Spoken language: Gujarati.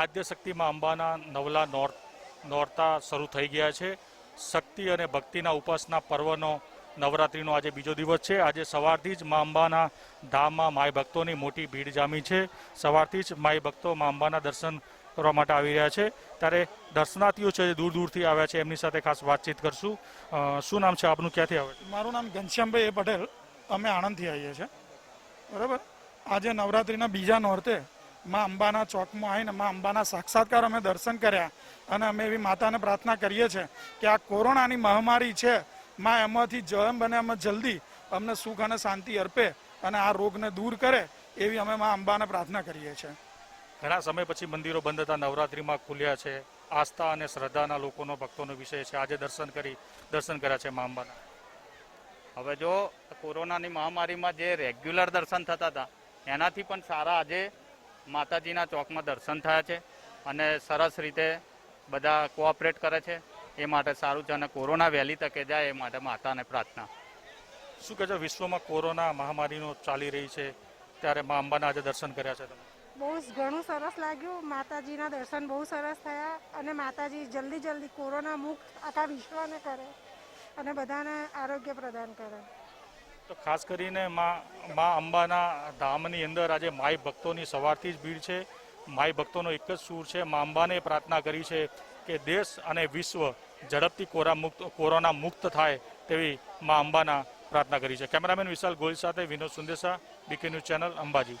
આદ્ય શક્તિમાં અંબાના નવલા નોર, નોરતા શરૂ થઈ ગયા છે. શક્તિ અને ભક્તિના ઉપાસના પર્વનો નવરાત્રિનો આજે બીજો દિવસ છે. આજે સવારથી જ મા અંબાના ધામમાં માય ભક્તોની મોટી ભીડ જામી છે. સવારથી જ માય ભક્તો મા અંબાના દર્શન કરવા માટે આવી રહ્યા છે. ત્યારે દર્શનાર્થીઓ છે જે દૂર દૂરથી આવ્યા છે, એમની સાથે ખાસ વાતચીત કરશું. શું નામ છે આપનું? ક્યાંથી આવે મારું નામ ઘનશ્યામભાઈ એ પટેલ. અમે આણંદથી આવીએ છીએ. બરાબર? આજે નવરાત્રિના બીજા નોરતે માં અંબાના ચોકમાં આવીને માં અંબાના સાક્ષાત્કાર અમે દર્શન કર્યા અને અમે એવી માતાને પ્રાર્થના કરીએ છીએ કે આ કોરોનાની મહામારી છે માં એમાંથી જમ બને અમે જલ્દી અમને સુખ અને શાંતિ અર્પે અને આ રોગને દૂર કરે એવી અમે માં અંબાને પ્રાર્થના કરીએ છીએ. ઘણા સમય પછી મંદિરો બંધ હતા નવરાત્રિમાં ખુલ્યા છે. આસ્થા અને શ્રદ્ધાના લોકોનો ભક્તોનો વિષય છે. આજે દર્શન કરી દર્શન કર્યા છે મા અંબાના. હવે જો કોરોનાની મહામારીમાં જે રેગ્યુલર દર્શન થતા હતા એનાથી પણ સારા આજે માતાજીના ચોકમાં દર્શન થયા છે અને સરસ રીતે બધા કોઓપરેટ કરે છે. એ માટે સારું છે અને કોરોના વહેલી તકે જાય એ માટે માતાને પ્રાર્થના. શું કહેજો વિશ્વમાં કોરોના મહામારીનો ચાલી રહી છે? ત્યારે મા અંબાના આજે દર્શન કર્યા છે તમે. બહુ ઘણું સરસ લાગ્યું. માતાજીના દર્શન બહુ સરસ થયા અને માતાજી જલ્દી જલ્દી કોરોના મુક્ત આખા વિશ્વને કરે અને બધાને આરોગ્ય પ્રદાન કરે. તો ખાસ કરીને મા મા અંબાના ધામની અંદર આજે માય ભક્તોની સવારથી જ ભીડ છે. માય ભક્તોનો એક જ સૂર છે. મા અંબાને પ્રાર્થના કરી છે કે દેશ અને વિશ્વ ઝડપથી કોરા મુક્ત, કોરોના મુક્ત થાય તેવી મા અંબાના પ્રાર્થના કરી છે. કેમેરામેન વિશાલ ગોયલ સાથે Vinod Sundesa BK news channel Ambaji.